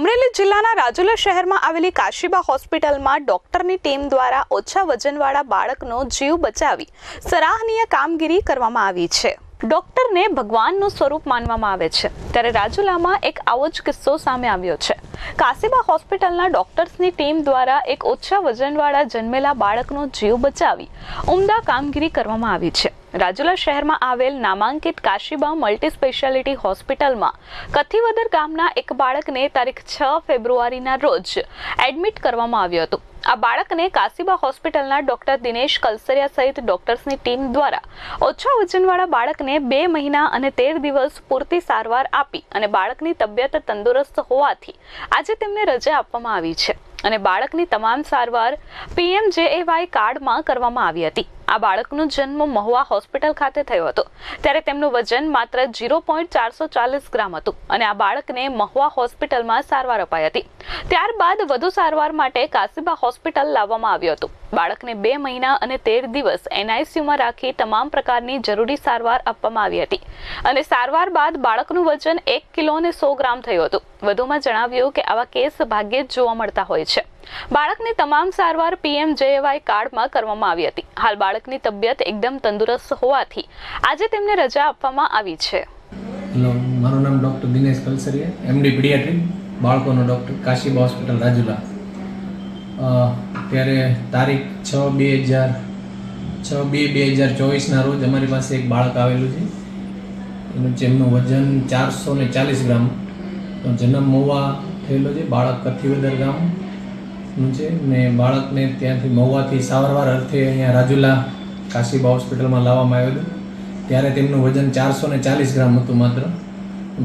અમરેલી જિલ્લાના રાજુલા શહેરમાં આવેલી કાશીબા હોસ્પિટલમાં ડોક્ટરની ટીમ દ્વારા ઓછા વજનવાળા બાળકનો જીવ બચાવી સરાહનીય કામગીરી કરવામાં આવી છે. ડોક્ટરને ભગવાનનું સ્વરૂપ માનવામાં આવે છે. ત્યારે રાજુલામાં એક આવો જ કિસ્સો સામે આવ્યો છે. કાશીબા હોસ્પિટલના ડોક્ટર્સની ટીમ દ્વારા એક ઓછા વજનવાળા જન્મેલા બાળકનો જીવ બચાવી ઉમદા કામગીરી કરવામાં આવી છે. રાજુલા શહેરમાં આવેલ નામાંકિત કાશીબા મલ્ટી સ્પેશિયાલિટી હોસ્પિટલમાં કથિવદર ગામના એક બાળકને તારીખ છ ફેબ્રુઆરીના રોજ એડમિટ કરવામાં આવ્યું હતું. આ બાળકને કાશીબા હોસ્પિટલના ડોક્ટર દિનેશ કલસરિયા સહિત ડોક્ટર્સની ટીમ દ્વારા ઓછા વજનવાળા બાળકને બે મહિના અને તેર દિવસ પૂરતી સારવાર આપી અને બાળકની તબિયત તંદુરસ્ત હોવાથી આજે તેમને રજા આપવામાં આવી છે. અને બાળકની તમામ સારવાર પીએમજેએવાય કાર્ડમાં કરવામાં આવી હતી. આ બાળકનો જન્મ મહુવા હોસ્પિટલ ખાતે થયો હતો. ત્યારે તેમનું વજન માત્ર ઝીરો પોઈન્ટ ચારસો ચાલીસ ગ્રામ હતું અને આ બાળકને મહુવા હોસ્પિટલમાં સારવાર અપાઈ હતી. ત્યારબાદ વધુ સારવાર માટે કાશીબા હોસ્પિટલ લાવવામાં આવ્યું હતું. બાળકને બે મહિના અને તેર દિવસ એનઆઈસીયુમાં રાખી તમામ પ્રકારની જરૂરી સારવાર આપવામાં આવી હતી. અને સારવાર બાદ બાળકનું વજન એક કિલો અને સો ગ્રામ થયું હતું. વધુમાં જણાવ્યું કે આવા કેસ ભાગ્યે જ જોવા મળતા હોય છે. બાળકની તમામ સારવાર પીએમ જેએવાય કાર્ડમાં કરવામાં આવી હતી. હાલ બાળકની તબિયત એકદમ તંદુરસ્ત હોવાથી આજે તેમને રજા આપવામાં આવી છે. મારું નામ doctor Dinesh Kalsariya MD paediatric બાળકોનો ડૉક્ટર, કાશીબા હોસ્પિટલ, રાજુલા. ત્યારે તારીખ છ બે હજાર, છ બે બે હજાર ચોવીસના રોજ અમારી પાસે એક બાળક આવેલું છે. એનું જેમનું વજન ચારસો ને ચાલીસ ગ્રામ. જન્મ મોવા થયેલો છે, બાળક કથિવદર ગામનું છે ને બાળકને ત્યાંથી મહુવાથી સારવાર અર્થે અહીંયા રાજુલા કાશીબા હોસ્પિટલમાં લાવવામાં આવેલું ત્યારે તેમનું વજન ચારસો ને ચાલીસ ગ્રામ હતું માત્ર.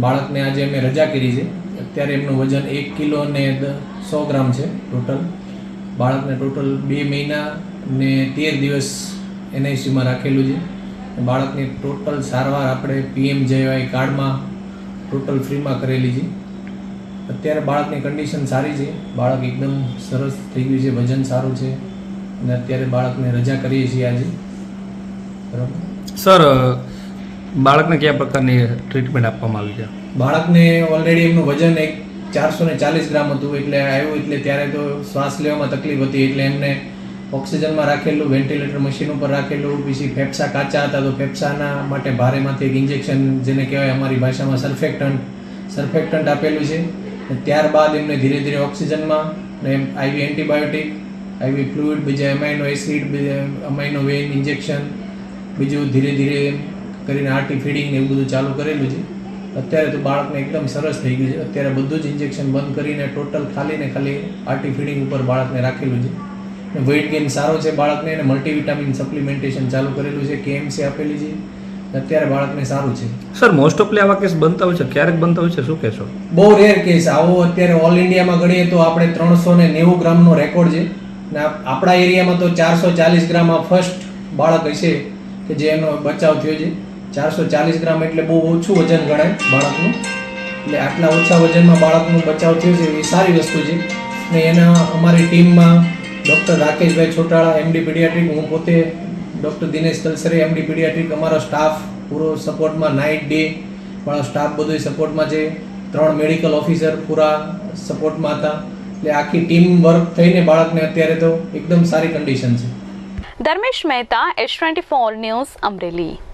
બાળકને આજે અમે રજા કરી છે. અત્યારે એમનું વજન એક કિલો ને સો ગ્રામ છે ટોટલ. બાળકને ટોટલ બે મહિના ને તેર દિવસ એનઆઈસીમાં રાખેલું છે. બાળકની ટોટલ સારવાર આપણે પીએમ જેવાય કાર્ડમાં ટોટલ ફ્રીમાં કરેલી છે. અત્યારે બાળકની કન્ડિશન સારી છે. બાળક એકદમ સરસ થઈ ગયું છે વજન સારું છે. અને અત્યારે બાળકને રજા કરીએ છીએ આજે. બરાબર? સર બાળકને કયા પ્રકારની ટ્રીટમેન્ટ આપવામાં આવી છે? બાળકને ઓલરેડી એમનું વજન એક ચારસો ને ચાલીસ ગ્રામ હતું એટલે આવ્યું એટલે ત્યારે તો શ્વાસ લેવામાં તકલીફ હતી એટલે એમને ઓક્સિજનમાં રાખેલું વેન્ટિલેટર મશીન ઉપર રાખેલું પછી ફેફસા કાચા હતા તો ફેફસાના માટે ભારેમાંથી એક ઇન્જેક્શન જેને કહેવાય અમારી ભાષામાં સરફેક્ટન્ટ સરફેક્ટન્ટ આપેલું છે. ત્યારબાદ એમને ધીરે ધીરે ઓક્સિજનમાં ને આઈવી એન્ટીબાયોટિક આઈવી ફ્લુઇડ બીજા એમાઇનો એસિડ બીજા અમાઇનો વેન ઇન્જેક્શન બીજું ધીરે ધીરે કરીને આર્ટી ફીડિંગ ને એવું બધું ચાલુ કરેલું છે. અત્યારે તો બાળકને એકદમ સરસ થઈ ગયું છે. અત્યારે બધું જ ઇન્જેક્શન બંધ કરીને ટોટલ ખાલી ને ખાલી આર્ટી ફીડિંગ ઉપર બાળકને રાખેલું છે. વેઇટ ગેઇન સારો છે બાળકને. અને મલ્ટીવિટામિન સપ્લિમેન્ટેશન ચાલુ કરેલું છે. કેએમસી આપેલી છે. અત્યારે બાળકને સારું છે. સર મોસ્ટ ઓફલી આવા કેસ બનતા હોય છે? ક્યારેક બનતા હોય છે? શું કહેશો? બહુ રેર કેસ આવો અત્યારે ઓલ ઇન્ડિયામાં ગણીએ તો આપણે ત્રણસો ને નેવું ગ્રામનો રેકોર્ડ છે. ને આપણા એરિયામાં તો ચારસો ચાલીસ ગ્રામમાં ફર્સ્ટ બાળક હશે કે જે એનો બચાવ થયો છે. ચારસો ચાલીસ ગ્રામ એટલે બહુ ઓછું વજન ગણાય બાળકનું. એટલે આટલા ઓછા વજનમાં બાળકનું બચાવ થયો છે એ સારી વસ્તુ છે. ને એના અમારી ટીમમાં doctor Rakeshbhai Chhotala MD paediatric હું પોતે doctor Dinesh Talsare, MD paediatric, અમારો સ્ટાફ પૂરો સપોર્ટમાં નાઇટ ડે મારો સ્ટાફ બધો સપોર્ટમાં છે. ત્રણ મેડિકલ ઓફિસર પૂરા સપોર્ટમાં હતા. એટલે આખી ટીમ વર્ક થઈને બાળકને અત્યારે તો એકદમ સારી કન્ડિશન છે. Dharmesh Mehta S twenty four news Amreli.